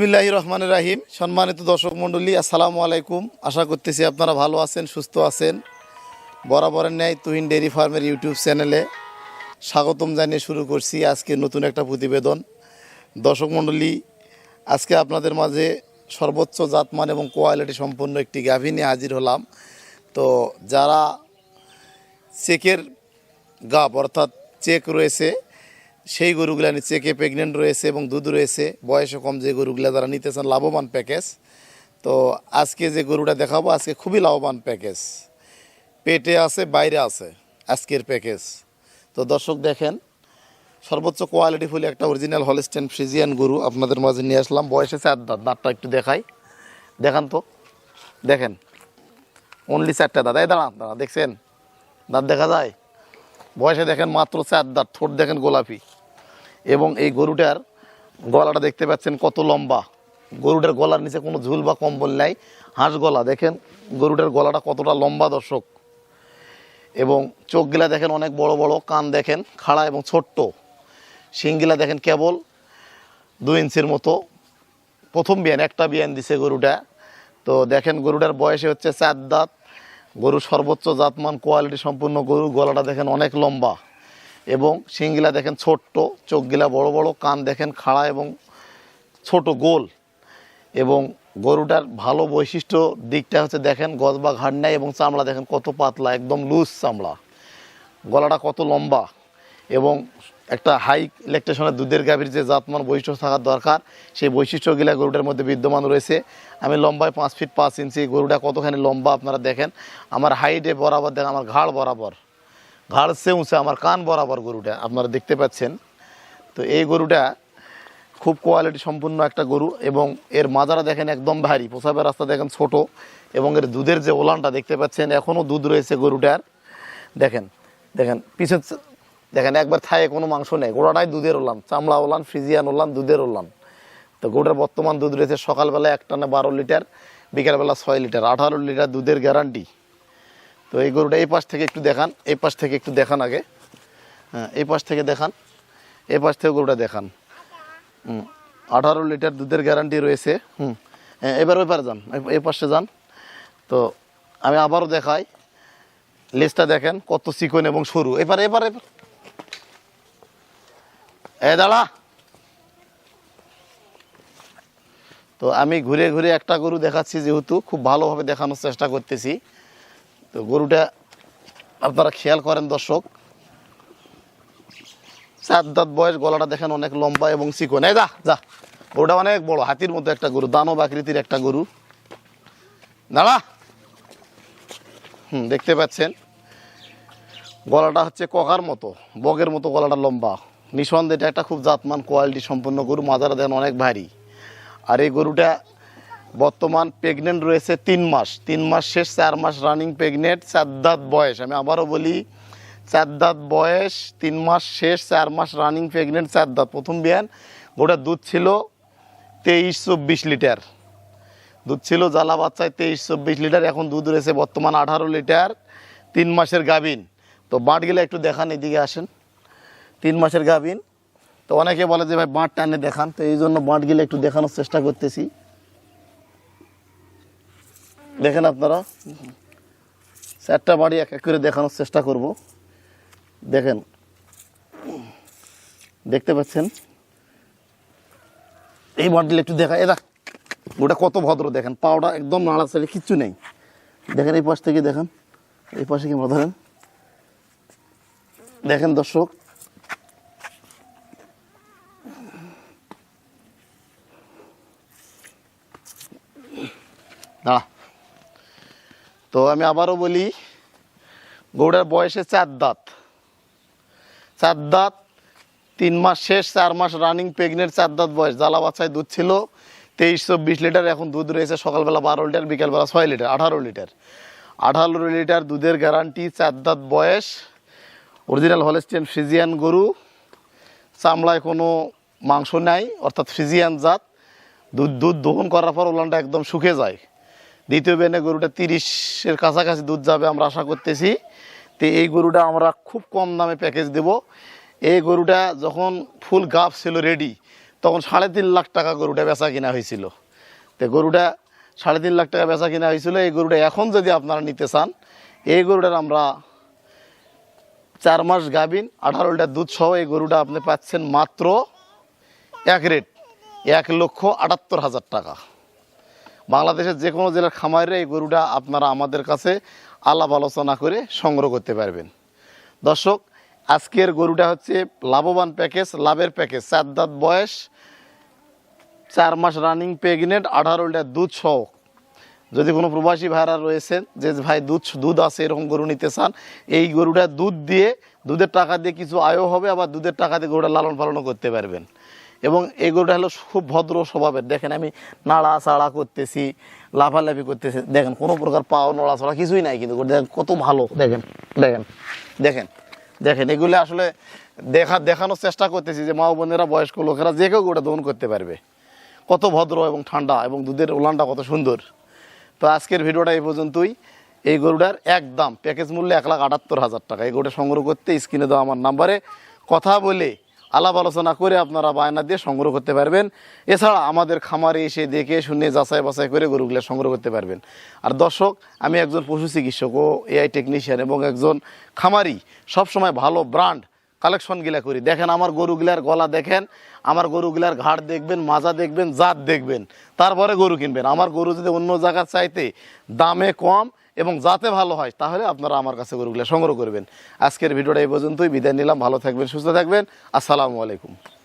বিসমিল্লাহ রহমান রাহিম। সম্মানিত দর্শক মণ্ডলী, আসসালামু আলাইকুম। আশা করতেছি আপনারা ভালো আছেন, সুস্থ আছেন। বরাবরের ন্যায় তুহিন ডেয়ারি ফার্মের ইউটিউব চ্যানেলে স্বাগতম জানিয়ে শুরু করছি আজকে নতুন একটা প্রতিবেদন। দর্শক মণ্ডলী, আজকে আপনাদের মাঝে সর্বোচ্চ জাতমান এবং কোয়ালিটি সম্পন্ন একটি গাভী নিয়ে হাজির হলাম। তো যারা চেকের গাব অর্থাৎ চেক রয়েছে, সেই গরুগুলা নিয়ে চেকে প্রেগনেন্ট রয়েছে এবং দুধ রয়েছে বয়সে কম যে গরুগুলা যারা নিতে চান, লাভবান প্যাকেজ। তো আজকে যে গরুটা দেখাবো, আজকে খুবই লাভবান প্যাকেজ। পেটে আছে, বাইরে আছে, আজকের প্যাকেজ তো দর্শক দেখেন, সর্বোচ্চ কোয়ালিটি ফুল একটা অরিজিনাল হলিস্টেন ফ্রিজিয়ান গরু আপনাদের মাঝে নিয়ে আসলাম। বয়সে চার দাঁত, দাঁতটা একটু দেখাই। দেখান তো। দেখেন অনলি চারটা দাঁত। এই দাঁড়া দাঁড়া দেখছেন? দাঁত দেখা যায়? বয়সে দেখেন মাত্র চার দাঁত, ঠোঁট দেখেন গোলাপি। এবং এই গরুটার গলাটা দেখতে পাচ্ছেন কত লম্বা। গরুটার গলার নিচে কোনো ঝুল বা কম্বল নাই, হাঁস গলা। দেখেন, গরুটার গলাটা কতটা লম্বা দর্শক। এবং চোখগুলা দেখেন অনেক বড় বড়, কান দেখেন খাড়া এবং ছোট্ট। শিংগুলা দেখেন কেবল দু ইঞ্চির মতো। প্রথম বিয়ান, একটা বিয়ান দিছে গরুটা। তো দেখেন গরুটার বয়সে হচ্ছে চার দাঁত। গরু সর্বোচ্চ জাতমান কোয়ালিটি সম্পূর্ণ গরু। গলাটা দেখেন অনেক লম্বা। এবং শিংগুলা দেখেন ছোট্ট, চোখগুলা বড় বড়, কান দেখেন খাড়া এবং ছোট গোল। এবং গরুটার ভালো বৈশিষ্ট্য দিকটা হচ্ছে দেখেন গজ বা ঘাড় নেয় এবং চামড়া দেখেন কত পাতলা, একদম লুজ চামড়া। গলাটা কত লম্বা এবং একটা হাই ইলেকট্রেশনের দুধের গাভীর যে জাতমান বৈশিষ্ট্য থাকার দরকার, সেই বৈশিষ্ট্যগুলা গরুটার মধ্যে বিদ্যমান রয়েছে। আমি লম্বায় পাঁচ ফিট পাঁচ ইঞ্চি গরুটা কতখানি লম্বা আপনারা দেখেন। আমার হাইটে বরাবর দেখেন, আমার ঘাড় বরাবর। ঘাড় সে উঁচে, আমার কান বরাবর গরুটা, আপনারা দেখতে পাচ্ছেন। তো এই গরুটা খুব কোয়ালিটি সম্পূর্ণ একটা গরু এবং এর মাজারা দেখেন একদম ভারী। প্রসাবের রাস্তা দেখেন ছোট এবং এর দুধের যে ওলানটা দেখতে পাচ্ছেন এখনও দুধ রয়েছে গরুটার। দেখেন দেখেন পিছন দেখেন, একবার থায়ে কোনো মাংস নেই। গোড়াটাই দুধের ওলান, চামড়া ওলান, ফ্রিজিয়ান ওলান, দুধের ওলান। তো গরুটার বর্তমান দুধ রয়েছে সকালবেলা এক টানে বারো লিটার, বিকালবেলা ছয় লিটার, আঠারো লিটার দুধের গ্যারান্টি তো এই গরুটা এই পাশ থেকে একটু দেখান, এই পাশ থেকে একটু দেখান আগে। হ্যাঁ এই পাশ থেকে দেখান, এই পাশ থেকে গরুটা দেখান। আঠারো লিটার দুধের গ্যারান্টি রয়েছে, হুম। এবার ওই পারে যান এই পাশে যান। তো আমি আবারও দেখাই লেজটা দেখেন কত চিকন এবং সরু। এবার এবার এবার এ, দাঁড়া। তো আমি ঘুরে ঘুরে একটা গরু দেখাচ্ছি যেহেতু খুব ভালোভাবে দেখানোর চেষ্টা করতেছি। তো গরুটা আপনারা খেয়াল করেন দর্শক চার দাঁত বয়স, গলাটা দেখেন অনেক লম্বা এবং চিকন। এই যা যা। গরুটা অনেক বড়, হাতির মতো একটা গরু, দানব আকৃতির একটা গরু। দাঁড়া। হুম, দেখতে পাচ্ছেন। গলাটা হচ্ছে ককার মতো, বগের মতো গলাটা লম্বা। নিঃসন্দেহে এটা একটা খুব জাতমান, কোয়ালিটি সম্পন্ন গরু, মাজারা দেন অনেক ভারী। আর এই গরুটা বর্তমান প্রেগনেন্ট রয়েছে তিন মাস। তিন মাস শেষ, চার মাস রানিং প্রেগনেন্ট চার দাঁত বয়স। আমি আবারও বলি চার দাঁত বয়স তিন মাস শেষ, চার মাস রানিং প্রেগনেন্ট চার দাঁত প্রথম বিয়ান গরুটার দুধ ছিল তেইশ চব্বিশ লিটার। দুধ ছিল জ্বালা বাচ্চায় তেইশ চব্বিশ লিটার, এখন দুধ রয়েছে বর্তমান আঠারো লিটার, তিন মাসের গাভিন। তো বাঁট গেলে একটু দেখান, এদিকে আসেন। তিন মাসের গাভিন। তো অনেকে বলে যে, ভাই, বাঁট টানে দেখান। তো এই জন্য বাঁট গেলে একটু দেখানোর চেষ্টা করতেছি। দেখেন আপনারা চারটা বাড়ি এক এক করে দেখানোর চেষ্টা করব। দেখেন, দেখতে পাচ্ছেন? এই মডেল একটু দেখা এরা ওটা কত ভদ্র, দেখেন পাওটা একদম নাড়াচাড়ি, কিচ্ছু নেই। দেখেন এই পাশ থেকে, দেখেন, এই পাশে কি ধরেন? দেখেন দর্শক, দাঁড়া। তো আমি আবারও বলি গৌড়ার বয়সে চার দাঁত। চার দাঁত তিন মাস শেষ, চার মাস রানিং প্রেগনেন্ট চার দাঁত বয়স। জ্বালা বাচ্চায় দুধ ছিল তেইশ চব্বিশ লিটার, এখন দুধ রয়েছে সকালবেলা বারো লিটার, বিকালবেলা ছয় লিটার, আঠারো লিটার। আঠারো লিটার দুধের গ্যারান্টি চার দাঁত বয়স। অরিজিনাল হলেস্টিয়ান ফ্রিজিয়ান গরু। চামড়ায় কোনো মাংস নাই, অর্থাৎ ফ্রিজিয়ান জাত। দুধ দুধ দহন করার পর ওলানটা একদম শুকে যায়। দ্বিতীয় বেনে গরুটা তিরিশের কাছাকাছি দুধ যাবে, আমরা আশা করতেছি। তো এই গরুটা আমরা খুব কম দামে প্যাকেজ দেব। এই গরুটা যখন ফুল গাফ ছিল রেডি তখন সাড়ে তিন লাখ টাকা গরুটা বেচা কিনা হয়েছিল। তো গরুটা সাড়ে তিন লাখ টাকা বেচা কিনা হয়েছিল, এই গরুটা এখন যদি আপনারা নিতে চান, এই গরুটার আমরা চার মাস গাভিন আঠারো লিটার দুধ সহ এই গরুটা আপনি পাচ্ছেন মাত্র এক রেট, এক লক্ষ আটাত্তর হাজার টাকা। বাংলাদেশের যে কোনো জেলার খামারে এই গরুটা আপনারা আমাদের কাছে আলাপ আলোচনা করে সংগ্রহ করতে পারবেন। দর্শক, আজকের গরুটা হচ্ছে লাভবান প্যাকেজ, লাভের প্যাকেজ। চার দাঁত বয়স, চার মাস রানিং প্রেগনেন্ট আঠারো লিটার দুধ সহ। যদি কোনো প্রবাসী ভাইরা রয়েছেন, যে ভাই দুধ দুধ আছে, এরকম গরু নিতে চান, এই গরুটা দুধ দিয়ে, দুধের টাকা দিয়ে কিছু আয়ও হবে, আবার দুধের টাকা দিয়ে গরুটা লালন পালনও করতে পারবেন। এবং এই গরুটা হলো খুব ভদ্র স্বভাবের। দেখেন আমি নাড়া চাড়া করতেছি লাফালাফি করতেছে। দেখেন কোনো প্রকার পাও নড়াচড়া কিছুই নাই কিন্তু। দেখেন কত ভালো। দেখেন দেখেন। দেখেন দেখেন এগুলো আসলে দেখা দেখানোর চেষ্টা করতেছি যে মা বোনেরা বয়স্ক লোকেরা যে কেউ গোটা দহন করতে পারবে। কত ভদ্র এবং ঠান্ডা এবং দুধের উলানটা কত সুন্দর। তো আজকের ভিডিওটা এই পর্যন্তই। এই গরুটার একদম প্যাকেজ মূল্য এক লাখ আটাত্তর হাজার টাকা। এই গরুটা সংগ্রহ করতে স্ক্রিনে দেওয়া আমার নাম্বারে। কথা বলে আলাপ আলোচনা করে আপনারা বায়না দিয়ে সংগ্রহ করতে পারবেন। এছাড়া আমাদের খামারে এসে দেখে শুনে যাচাই বাছাই করে গরুগুলো সংগ্রহ করতে পারবেন। আর দর্শক, আমি একজন পশু চিকিৎসক ও এআই টেকনিশিয়ান এবং একজন খামারি, সবসময় ভালো ব্র্যান্ড কালেকশনগুলা করি। দেখেন আমার গরুগুলার গলা দেখেন, আমার গরুগুলার ঘাড় দেখবেন, মাজা দেখবেন, জাত দেখবেন, তারপরে গরু কিনবেন। আমার গরু যদি অন্য জায়গার চাইতে দামে কম এবং যাতে ভালো হয়, তাহলে আপনারা আমার কাছে গরুগুলো সংগ্রহ করবেন। আজকের ভিডিওটা এই পর্যন্তই। বিদায় নিলাম। ভালো থাকবেন, সুস্থ থাকবেন। আসসালামু আলাইকুম।